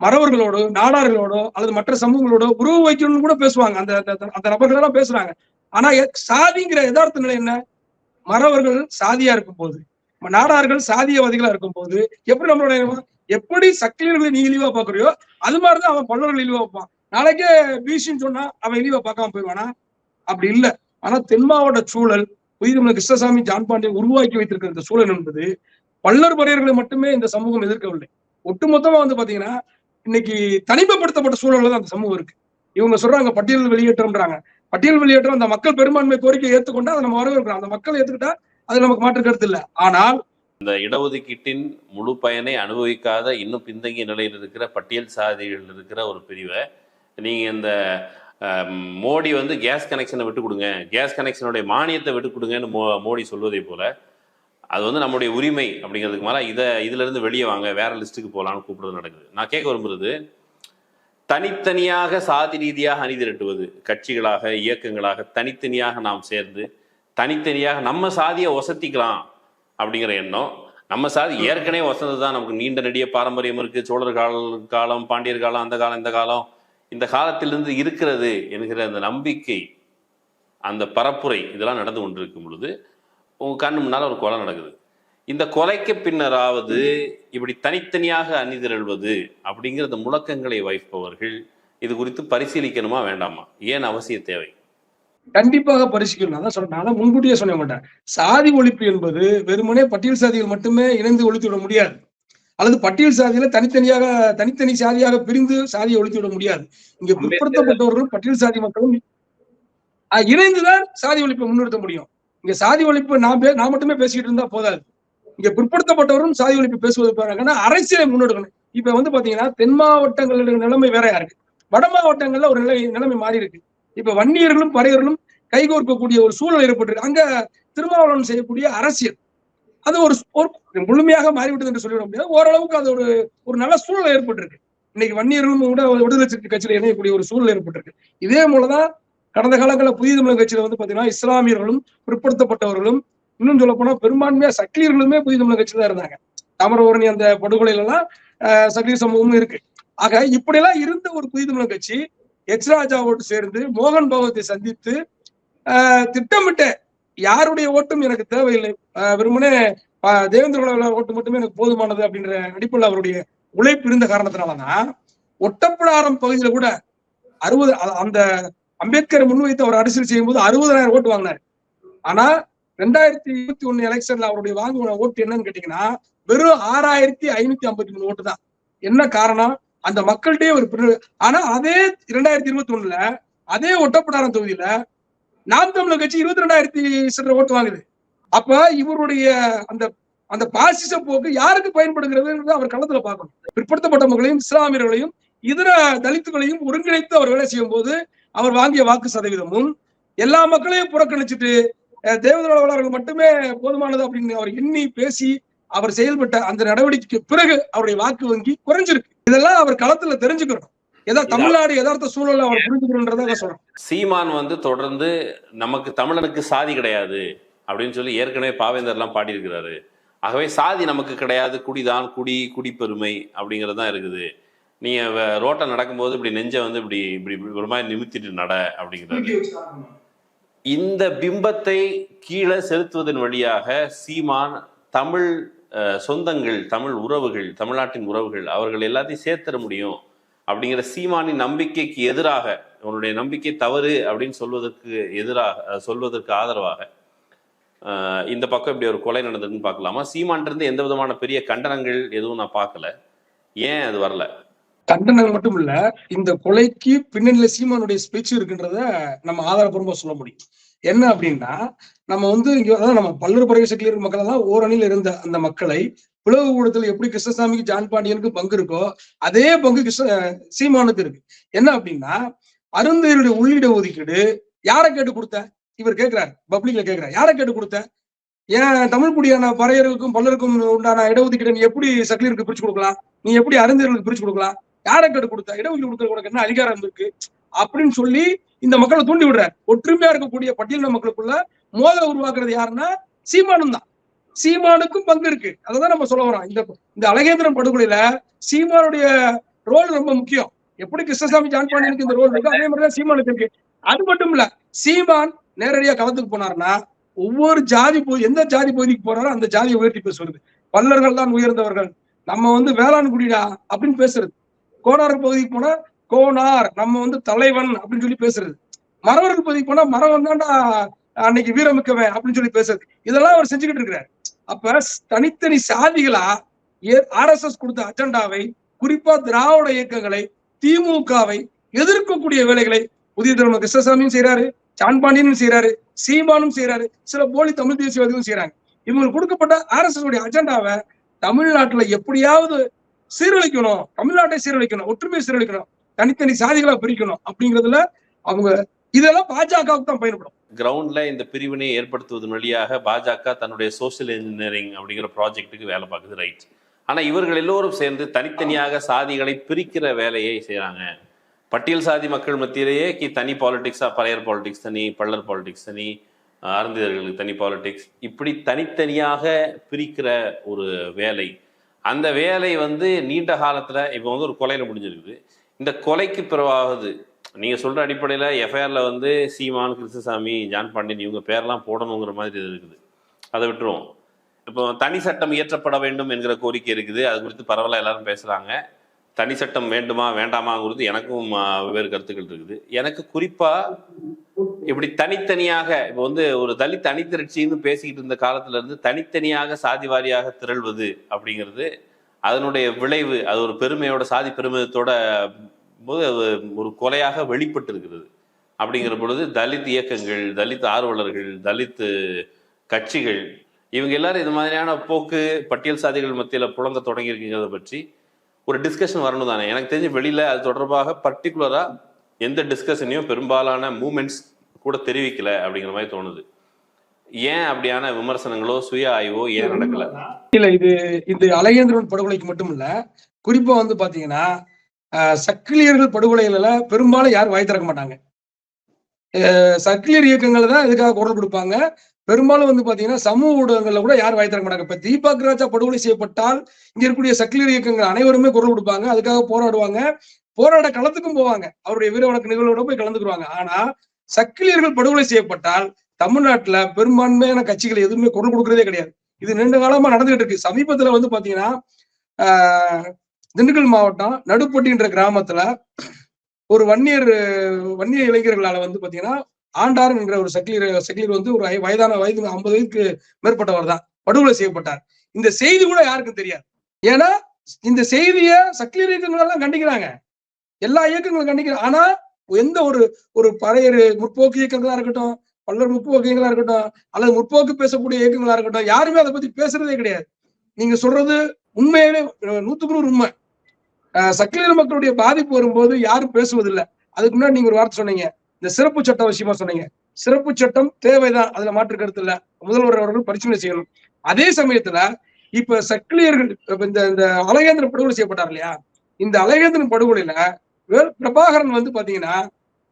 மறவர்களோடோ நாடார்களோடோ அல்லது மற்ற சமூகங்களோட உருவ வைக்கணும்னு கூட பேசுவாங்க. அந்த அந்த- அந்த நபர்கள் எல்லாம் பேசுறாங்க. ஆனா சாதிங்கிற யதார்த்த நிலை என்ன? மறவர்கள் சாதியா இருக்கும் போது நாடார்கள் சாதியவாதிகளா இருக்கும் போது எப்படி நம்மளுடைய எப்படி சக்கிலியர்களை நீ இழிவா பாக்குறியோ அது மாதிரிதான் அவன் பல்லவர்கள் இழிவா வைப்பான் நாளைக்கே பிசின்னு சொன்னா அவன் இழிவா பார்க்காம போயிடுவானா? அப்படி இல்லை. ஆனா தென் மாவட்ட சூழல் உயிரிழந்த கிருஷ்ணசாமி ஜான் பாண்டியை உருவாக்கி வைத்திருக்கிற இந்த சூழல் என்பது பல்லர் பறையர்களை மட்டுமே இந்த சமூகம் எதிர்க்கவில்லை. ஒட்டுமொத்தமா வந்து பாத்தீங்கன்னா இன்னைக்கு தனிமைப்படுத்தப்பட்ட சூழல்ல தான் அந்த சமூகம் இருக்கு. இவங்க சொல்றாங்க பட்டியல் வெளியேற்றம்ன்றாங்க. பட்டியல் வெளியேற்றம் அந்த மக்கள் பெரும்பான்மை கோரிக்கையை ஏத்துக்கொண்டா அதை நம்ம வரவேற்கிறோம். அந்த மக்கள் ஏத்துக்கிட்டா அது நமக்கு மாற்று கருத்து இல்லை. ஆனால் இந்த இடஒதுக்கீட்டின் முழு பயனை அனுபவிக்காத இன்னும் பின்தங்கிய நிலையில் இருக்கிற பட்டியல் சாதிகள் இருக்கிற ஒரு பிரிவை நீங்கள் இந்த மோடி வந்து கேஸ் கனெக்ஷனை விட்டு கொடுங்க. கேஸ் கனெக்ஷனுடைய மானியத்தை விட்டு கொடுங்கன்னு மோ மோடி சொல்வதை போல அது வந்து நம்முடைய உரிமை அப்படிங்கிறதுக்கு மேலே இதை இதிலிருந்து வெளியே வாங்க வேற லிஸ்ட்டுக்கு போகலான்னு கூப்பிடுறது நடக்குது. நான் கேட்க விரும்புறது தனித்தனியாக சாதி ரீதியாக அணி திரட்டுவது கட்சிகளாக இயக்கங்களாக தனித்தனியாக நாம் சேர்ந்து தனித்தனியாக நம்ம சாதியை ஒசத்திக்கலாம். அப்படிங்கிற எண்ணம். நம்ம சாதி ஏற்கனவே வசந்தது தான் நமக்கு நீண்ட நெடிய பாரம்பரியம் இருக்கு. சோழர் கால காலம் பாண்டியர் காலம் அந்த காலம் இந்த காலம். இந்த காலத்திலிருந்து இருக்கிறது என்கிற அந்த நம்பிக்கை அந்த பரப்புரை இதெல்லாம் நடந்து கொண்டிருக்கும் பொழுது உங்க கண்ணு முன்னால ஒரு கொலை நடக்குது. இந்த கொலைக்கு பின்னராவது இப்படி தனித்தனியாக அணிதிரள்வது அப்படிங்கிற முழக்கங்களை வைப்பவர்கள் இது குறித்து பரிசீலிக்கணுமா வேண்டாமா? ஏன் அவசிய தேவை? கண்டிப்பாக பரிசீலிக்கணும். அதான் சொல்றேன். நான் முன்கூட்டியே சொல்ல மாட்டேன். சாதி ஒழிப்பு என்பது வெறுமனே பட்டியல் சாதிகள் மட்டுமே இணைந்து ஒழித்து விட முடியாது. அல்லது பட்டியல் சாதியில தனித்தனியாக தனித்தனி சாதியாக பிரிந்து சாதியை ஒழித்து விட முடியாது. இங்க பிற்படுத்தப்பட்டவர்களும் பட்டியல் சாதி மக்களும் இணைந்துதான் சாதி ஒழிப்பை முன்னிறுத்த முடியும். இங்க சாதி ஒழிப்பு நான் பே- நான் மட்டுமே பேசிக்கிட்டு இருந்தா போதாது. இங்க பிற்படுத்தப்பட்டவரும் சாதி ஒழிப்பு பேசுவது பாருங்கன்னா அரசியலை முன்னெடுக்கணும். இப்ப வந்து பாத்தீங்கன்னா தென் மாவட்டங்களுடைய நிலைமை வேறையா இருக்கு. வட மாவட்டங்கள்ல ஒரு நிலை நிலைமை மாறி இருக்கு. இப்ப வன்னியர்களும் பறையர்களும் கைகோர்க்கக்கூடிய ஒரு சூழல் ஏற்பட்டிருக்கு. அங்க திருமாவளவன் செய்யக்கூடிய அரசியல். அது ஒரு முழுமையாக மாறிவிட்டது என்று சொல்லிவிட முடியாது. ஓரளவுக்கு அது ஒரு ஒரு நல்ல சூழல் ஏற்பட்டிருக்கு. இன்னைக்கு வன்னியர்களும் கூட விடுதலை சிறுத்தை கட்சியில இணையக்கூடிய ஒரு சூழல் ஏற்பட்டிருக்கு. இதே போலதான் கடந்த காலங்களில் புதிய தமிழக கட்சியில வந்து பாத்தீங்கன்னா இஸ்லாமியர்களும் பிற்படுத்தப்பட்டவர்களும் இன்னும் சொல்ல போனா பெரும்பான்மையா சக்லியர்களுமே புதிய தமிழக கட்சியில தான் இருந்தாங்க. தாமரபரணி அந்த படுகொலையில எல்லாம் அஹ், சமூகமும் இருக்கு. ஆக இப்படியெல்லாம் இருந்த ஒரு புதிய தமிழக கட்சி எச் ராஜாவோடு சேர்ந்து மோகன் பகவத்தை சந்தித்து திட்டமிட்ட யாருடைய ஓட்டும் எனக்கு தேவையில்லை. வெறுமனே தேவேந்திர ஓட்டு மட்டுமே எனக்கு போதுமானது அப்படின்ற அடிப்படையில் அவருடைய உழைப்பு இருந்த காரணத்தினாலதான் ஒட்டப்பிடாரம் பகுதியில கூட அறுபது அந்த அம்பேத்கர் முன்வைத்து அவர் அரசியல் செய்யும் போது அறுபதாயிரம் ஓட்டு வாங்கினார். ஆனா ரெண்டாயிரத்தி இருபத்தி ஒண்ணு எலெக்ஷன்ல அவருடைய வாங்கின ஓட்டு என்னன்னு கேட்டீங்கன்னா வெறும் ஆறாயிரத்தி ஐநூத்தி ஐம்பத்தி மூணு ஓட்டு தான் என்ன காரணம்? அந்த மக்கள்கிட்டயே ஒரு ஆனா அதே இரண்டாயிரத்தி இருபத்தி ஒண்ணுல அதே ஒட்டப்பட்டாரம் தொகுதியில நாம் தமிழர் கட்சி இருபத்தி ரெண்டாயிரத்தி சில்லற ஓட்டு வாங்குது. அப்ப இவருடைய அந்த அந்த பாசிச போக்கு யாருக்கு பயன்படுகிறது அவர் களத்துல பார்க்கணும். பிற்படுத்தப்பட்ட மக்களையும் இஸ்லாமியர்களையும் இதர தலித்துகளையும் ஒருங்கிணைத்து அவர் வேலை செய்யும் போது அவர் வாங்கிய வாக்கு சதவீதமும் எல்லா மக்களையும் புறக்கணிச்சுட்டு அஹ், மட்டுமே போதுமானது அப்படின்னு அவர் எண்ணி பேசி அவர் செயல்பட்ட அந்த நடவடிக்கைக்கு பிறகு அவருடைய வாக்கு வங்கி குறைஞ்சிருக்கு. இதெல்லாம் அவர் களத்துல தெரிஞ்சுக்கணும். ஏதோ தமிழ்நாடு யதார்த்த சூழலை அவர் புரிஞ்சுக்கணுன்றதை சொல்றேன் சீமான் வந்து தொடர்ந்து நமக்கு தமிழனுக்கு சாதி கிடையாது அப்படின்னு சொல்லி ஏற்கனவே பாவேந்தர்லாம் பாடியிருக்கிறாரு. ஆகவே சாதி நமக்கு கிடையாது குடிதான் குடி குடிப்பெருமை அப்படிங்கிறது தான் இருக்குது. நீங்க ரோட்டை நடக்கும்போது இப்படி நெஞ்ச வந்து இப்படி இப்படி ஒரு மாதிரி நிமித்திட்டு நட அப்படிங்கிறாரு இந்த பிம்பத்தை கீழே செலுத்துவதன் வழியாக சீமான் தமிழ் சொந்தங்கள் தமிழ் உறவுகள் தமிழ்நாட்டின் உறவுகள் அவர்கள் எல்லாத்தையும் சேர்த்தர முடியும் அப்படிங்கிற சீமானின் நம்பிக்கைக்கு எதிராக அவனுடைய நம்பிக்கை தவறு அப்படின்னு சொல்வதற்கு எதிராக சொல்வதற்கு ஆதரவாக இந்த பக்கம் இப்படி ஒரு கொலை நடந்ததுன்னு பார்க்கலாமா? சீமான் இருந்து எந்த விதமான பெரிய கண்டனங்கள் எதுவும் நான் பார்க்கல. ஏன் அது வரல? கண்டனங்கள் மட்டும் இல்ல இந்த கொலைக்கு பின்னணியில சீமானுடைய ஸ்பீச் இருக்குன்றத நம்ம ஆதாரப்பூர்வமா சொல்ல முடியும். என்ன அப்படின்னா நம்ம வந்து இங்க அதாவது நம்ம பல்லூர் பறவை செக்கிலியர் மக்கள் எல்லாம் ஓரணியில் இருந்த அந்த மக்களை உழவு கூடத்தில் எப்படி கிருஷ்ணசாமிக்கு ஜான் பாண்டியனுக்கு பங்கு இருக்கோ அதே பங்கு கிருஷ்ண சீமானுக்கு இருக்கு. என்ன அப்படின்னா அருந்தையருடைய உள்ளிட ஒதுக்கீடு யாரை கேட்டு கொடுத்த? இவர் கேட்கிறார் பப்ளிக்ல கேட்கிறார். யாரை கேட்டு கொடுத்த? ஏன் தமிழ் குடியான பறையருக்கும் பல்லருக்கும் உண்டான இடஒதுக்கீடு நீ எப்படி சக்லியருக்கு பிரிச்சு கொடுக்கலாம்? நீ எப்படி அறிஞர்களுக்கு பிரிச்சு கொடுக்கலாம்? யாரை கேட்டு கொடுத்த? இடஒதுக்கீடு கொடுக்கறதுக்கு என்ன அதிகாரம் இருக்கு? அப்படின்னு சொல்லி இந்த மக்களை தூண்டி விடுறார் ஒற்றுமையா இருக்கக்கூடிய பட்டியலின மக்களுக்குள்ள மோதலை உருவாக்குறது யாருன்னா சீமானும் தான். சீமானுக்கும் பங்கு இருக்கு. அதைதான் நம்ம சொல்ல வரோம். இந்த இந்த அழகேந்திரன் படுகொலையில சீமானுடைய ரோல் ரொம்ப முக்கியம். எப்படி கிருஷ்ணசாமி ஜான் பாண்டியனுக்கு இந்த ரோல் இருக்கு அதே மாதிரிதான் சீமானுக்கு இருக்கு. அது மட்டும் இல்ல சீமான் நேரடியா களத்துக்கு போனாருன்னா ஒவ்வொரு ஜாதி பகுதி எந்த ஜாதி பகுதிக்கு போறாரோ அந்த ஜாதியை உயர்த்தி பேசுவது பல்லர்கள் தான் உயர்ந்தவர்கள். நம்ம வந்து வேளாண் குடிடா அப்படின்னு பேசுறது. கோனார் பகுதிக்கு போனா கோனார் நம்ம வந்து தலைவன் அப்படின்னு சொல்லி பேசுறது. மறவர்கள் பகுதிக்கு போனா மறவன் தான்டா அன்னைக்கு வீரமிக்கவன் அப்படின்னு சொல்லி பேசுறது. இதெல்லாம் அவர் செஞ்சுக்கிட்டு இருக்கிறார். அப்ப தனித்தனி சாதிகளா ஆர் எஸ் எஸ் கொடுத்த அஜெண்டாவை குறிப்பா திராவிட இயக்கங்களை திமுகவை எதிர்க்கக்கூடிய வேலைகளை புதிய திருமண கிருஷ்ணசாமியும் செய்யறாரு சான்பாண்டியனும் செய்யறாரு சீமானும் செய்யறாரு சில போலி தமிழ் தேசியவாதிகளும் செய்யறாங்க இவங்களுக்கு கொடுக்கப்பட்ட ஆர் எஸ் உடைய அஜெண்டாவை தமிழ்நாட்டுல எப்படியாவது சீரழிக்கணும் தமிழ்நாட்டை சீரழிக்கணும் ஒற்றுமையை சீரழிக்கணும். தனித்தனி சாதிகளா பிரிக்கணும் அப்படிங்கிறதுல அவங்க இதெல்லாம் பாஜகவுக்கு தான் பயன்படும். கிரவுண்ட்ல இந்த பிரிவினை ஏற்படுத்துவதன் வழியாக பாஜக தன்னுடைய சோசியல் இன்ஜினியரிங் அப்படிங்கிற ப்ராஜெக்ட்டுக்கு வேலை பார்க்குது ரைட் ஆனா இவர்கள் எல்லோரும் சேர்ந்து தனித்தனியாக சாதிகளை பிரிக்கிற வேலையை செய்யறாங்க பட்டியல் சாதி மக்கள் மத்தியிலேயே கி தனி பாலிடிக்ஸா பழையர் பாலிடிக்ஸ் தனி பள்ளர் பாலிடிக்ஸ் தனி அருந்திதர்களுக்கு தனி பாலிடிக்ஸ் இப்படி தனித்தனியாக பிரிக்கிற ஒரு வேலை. அந்த வேலை வந்து நீண்ட காலத்துல இப்போ வந்து ஒரு கொலையில முடிஞ்சிருக்குது. இந்த கொலைக்கு பிறவாகுது. நீங்க சொல்ற அடிப்படையில எஃப்ஐஆர்ல வந்து சீமான் கிருஷ்ணசாமி ஜான் பாண்டியன் இவங்க பேரெல்லாம் போடணுங்கிற மாதிரி இது இருக்குது. அதை விட்டுருவோம். இப்போ தனி சட்டம் இயற்றப்பட வேண்டும் என்கிற கோரிக்கை இருக்குது. அது குறித்து பரவாயில்ல எல்லாரும் பேசுறாங்க. தனி சட்டம் வேண்டுமா வேண்டாமாங்கிறது எனக்கும் வேறு வெவ்வேறு கருத்துக்கள் இருக்குது. எனக்கு குறிப்பா இப்படி தனித்தனியாக இப்போ வந்து ஒரு தலித் தனித்திரட்சின்னு பேசிக்கிட்டு இருந்த காலத்துல இருந்து தனித்தனியாக சாதி வாரியாக திரள்வது அப்படிங்கிறது அதனுடைய விளைவு அது ஒரு பெருமையோட சாதி பெருமிதத்தோட போது அது ஒரு கொலையாக வெளிப்பட்டு இருக்கிறது அப்படிங்கிற பொழுது தலித் இயக்கங்கள் தலித் ஆர்வலர்கள் தலித்து கட்சிகள் இவங்க எல்லாரும் இது மாதிரியான போக்கு பட்டியல் சாதிகள் மத்தியில் புழங்க தொடங்கியிருக்குங்கிறத பற்றி ஒரு டிஸ்கஷன் வரணும் தானே எனக்கு தெரிஞ்சு வெளியில் அது தொடர்பாக பர்டிகுலராக எந்த டிஸ்கஷனையும் பெரும்பாலான மூமெண்ட்ஸ் கூட தெரிவிக்கல அப்படிங்கிற மாதிரி தோணுது. ஏன் அப்படியான விமர்சனங்களோ சுய ஆய்வோ ஏன் நடக்கல? இல்ல இது இந்த அழகேந்திரன் படுகொலைக்கு மட்டும் இல்ல குறிப்பா வந்து பாத்தீங்கன்னா சக்கிலியர்கள் படுகொலைகள்ல பெரும்பாலும் யாரும் வாய் திறக்க மாட்டாங்க. சக்கிலியர் இயக்கங்கள் தான் இதுக்காக குரல் கொடுப்பாங்க. பெரும்பாலும் வந்து பாத்தீங்கன்னா சமூக ஊடகங்கள்ல கூட யாரும் வாய் திறக்க மாட்டாங்க. இப்ப தீபக் ராஜா படுகொலை செய்யப்பட்டால் இங்க இருக்கக்கூடிய சக்கிலியர் இயக்கங்கள் அனைவருமே குரல் கொடுப்பாங்க. அதுக்காக போராடுவாங்க. போராட களத்துக்கும் போவாங்க. அவருடைய வீர வணக்க நிகழ்வோட போய் கலந்துக்குருவாங்க ஆனா சக்கிலியர்கள் படுகொலை செய்யப்பட்டால் தமிழ்நாட்டுல பெரும்பான்மையான கட்சிகள் எதுவுமே குரல் கொடுக்கறதே கிடையாது. இது நீண்ட காலமா நடந்துகிட்டு இருக்கு. சமீபத்துல வந்து பாத்தீங்கன்னா ஆஹ், திண்டுக்கல் மாவட்டம் நடுப்பட்டின்ற கிராமத்துல ஒரு வன்னியர் வன்னிய இளைஞர்களால வந்து பாத்தீங்கன்னா ஆண்டார் என்ற ஒரு சக்கிலியர் சக்கிலியர் வந்து ஒரு வயதான வயது ஐம்பது வயதுக்கு மேற்பட்டவர் தான். படுகொலை செய்யப்பட்டார். இந்த செய்தி கூட யாருக்கும் தெரியாது. ஏன்னா இந்த செய்திய சக்லீர் இயக்கங்களெல்லாம் கண்டிக்கிறாங்க. எல்லா இயக்கங்களும் கண்டிக்கிறாங்க ஆனா எந்த ஒரு ஒரு பழைய முற்போக்கு இயக்கங்களா இருக்கட்டும் பல்வேறு முற்போக்கு இயக்கங்களா இருக்கட்டும் அல்லது முற்போக்கு பேசக்கூடிய இயக்கங்களா இருக்கட்டும் யாருமே அதை பத்தி பேசுறதே கிடையாது. நீங்க சொல்றது உண்மையவே நூத்துக்கு நூறு உண்மை. அஹ், மக்களுடைய பாதிப்பு வரும்போது யாரும் பேசுவதில்லை. அதுக்கு முன்னாடி நீங்க ஒரு வார்த்தை சொன்னீங்க. இந்த சிறப்பு சட்டம் விஷயமா சொன்னீங்க. சிறப்பு சட்டம் தேவைதான் அதுல மாற்று கருத்து இல்ல. முதல்வர் அவர்கள் பரிசீலனை செய்யணும். அதே சமயத்துல இப்ப சக்கிலியர்கள் இந்த இந்த அழகேந்திரன் படுகொலை செய்யப்பட்டார் இல்லையா? இந்த அழகேந்திரன் படுகொலையில வேல் பிரபாகரன் வந்து பாத்தீங்கன்னா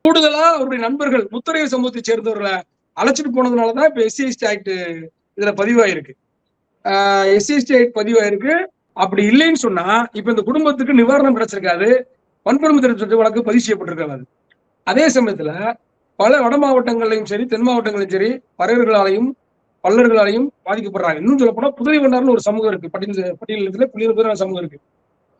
கூடுதலா அவருடைய நண்பர்கள் முத்தரையர் சமூகத்தை சேர்ந்தவர்களை அழைச்சிட்டு போனதுனாலதான் இப்ப எஸ்சி எஸ்டி ஆக்ட் இதுல பதிவாயிருக்கு. எஸ்சி எஸ்டி ஆக்ட் பதிவாயிருக்கு. அப்படி இல்லைன்னு சொன்னா இப்ப இந்த குடும்பத்துக்கு நிவாரணம் கிடைச்சிருக்காது. வன்கொடுமை தடுப்பு வழக்கு பதிவு செய்யப்பட்டிருக்காது அதே. சமயத்துல பல வட மாவட்டங்களையும் சரி தென் மாவட்டங்களையும் சரி பறவைகளாலையும் பல்லர்களாலையும் பாதிக்கப்படுறாங்க. இன்னும் சொல்ல போனா புதிரை வண்டார்னு ஒரு சமூகம் இருக்கு. பட்டியல் பட்டியலத்துல புள்ளியர் சமூகம் இருக்கு.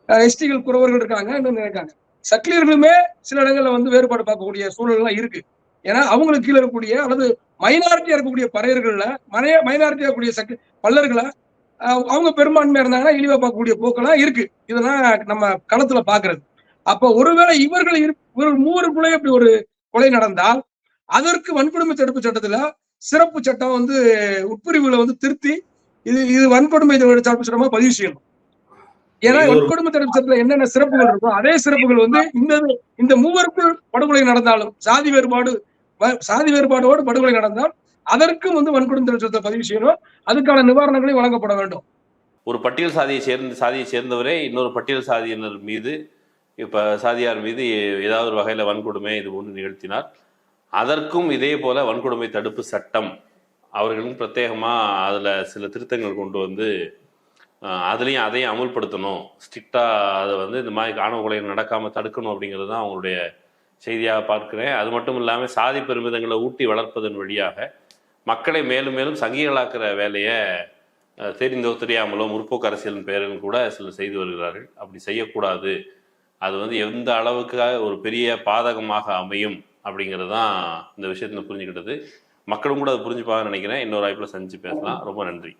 எஸ்டிகள் குறவர்கள் இருக்காங்க இன்னும் இருக்காங்க சக்லியர்களுமே சில இடங்கள்ல வந்து வேறுபாடு பார்க்கக்கூடிய சூழல்லாம் இருக்கு. ஏன்னா அவங்களுக்கு கீழே இருக்கக்கூடிய அல்லது மைனாரிட்டியா இருக்கக்கூடிய பறையர்கள்ல மனைய மைனாரிட்டியா இருக்கக்கூடிய சக் பல்லர்களை அவங்க பெரும்பான்மையா இருந்தாங்கன்னா இழிவா பார்க்கக்கூடிய போக்கெல்லாம் இருக்கு. இதெல்லாம் நம்ம களத்துல பாக்குறது அப்ப ஒருவேளை இவர்கள் இரு- இவர்கள் மூவருக்குள்ளே இப்படி ஒரு கொலை நடந்தால் அதற்கு வன்கொடுமை தடுப்பு சட்டத்துல சிறப்பு சட்டம் வந்து உட்பிரிவுகளை வந்து திருத்தி இது இது வன்கொடுமை தடுப்பு சட்டமா பதிவு செய்யணும். ஏன்னா தடுப்பு சட்டத்துல என்னென்ன சிறப்புகள் இருக்கோ அதே சிறப்புகள் வந்து இந்த இந்த மூவருக்குள் படுகொலை நடந்தாலும் சாதி வேறுபாடு சாதி வேறுபாடோடு படுகொலை நடந்தால் அதற்கும் வந்து வன்கொடுமை தடுப்பு சட்டத்தை பதிவு செய்யணும். அதுக்கான நிவாரணங்களும் வழங்கப்பட வேண்டும். ஒரு பட்டியல் சாதியை சேர்ந்த சாதியை சேர்ந்தவரே இன்னொரு பட்டியல் சாதியினர் மீது இப்போ சாதியார் மீது ஏதாவது ஒரு வகையில் வன்கொடுமை இது ஒன்று நிகழ்த்தினார். அதற்கும் இதே போல வன்கொடுமை தடுப்பு சட்டம். அவர்களும் பிரத்யேகமாக அதில் சில திருத்தங்கள் கொண்டு வந்து அதுலேயும் அதையும் அமுல்படுத்தணும். ஸ்ட்ரிக்டாக அதை வந்து இந்த மாதிரி ஆணவ கொலை நடக்காமல் தடுக்கணும் அப்படிங்கிறது தான் அவங்களுடைய செய்தியாக பார்க்கிறேன். அது மட்டும் இல்லாமல் சாதி பெருமிதங்களை ஊட்டி வளர்ப்பதன் வழியாக மக்களை மேலும் மேலும் சங்கிகளாக்குற வேலையை தெரிந்தோ தெரியாமலோ முற்போக்கு அரசியலின் பெயரில் கூட சிலர் செய்து வருகிறார்கள். அப்படி செய்யக்கூடாது. அது வந்து எந்த அளவுக்கு ஒரு பெரிய பாதகமாக அமையும் அப்படிங்கிறது தான் இந்த விஷயத்தில் புரிஞ்சுக்கிட்டது. மக்களும் கூட அதை புரிஞ்சுப்பாங்கன்னு நினைக்கிறேன். இன்னொரு வாய்ப்பில் சந்திச்சு பேசலாம். ரொம்ப நன்றி.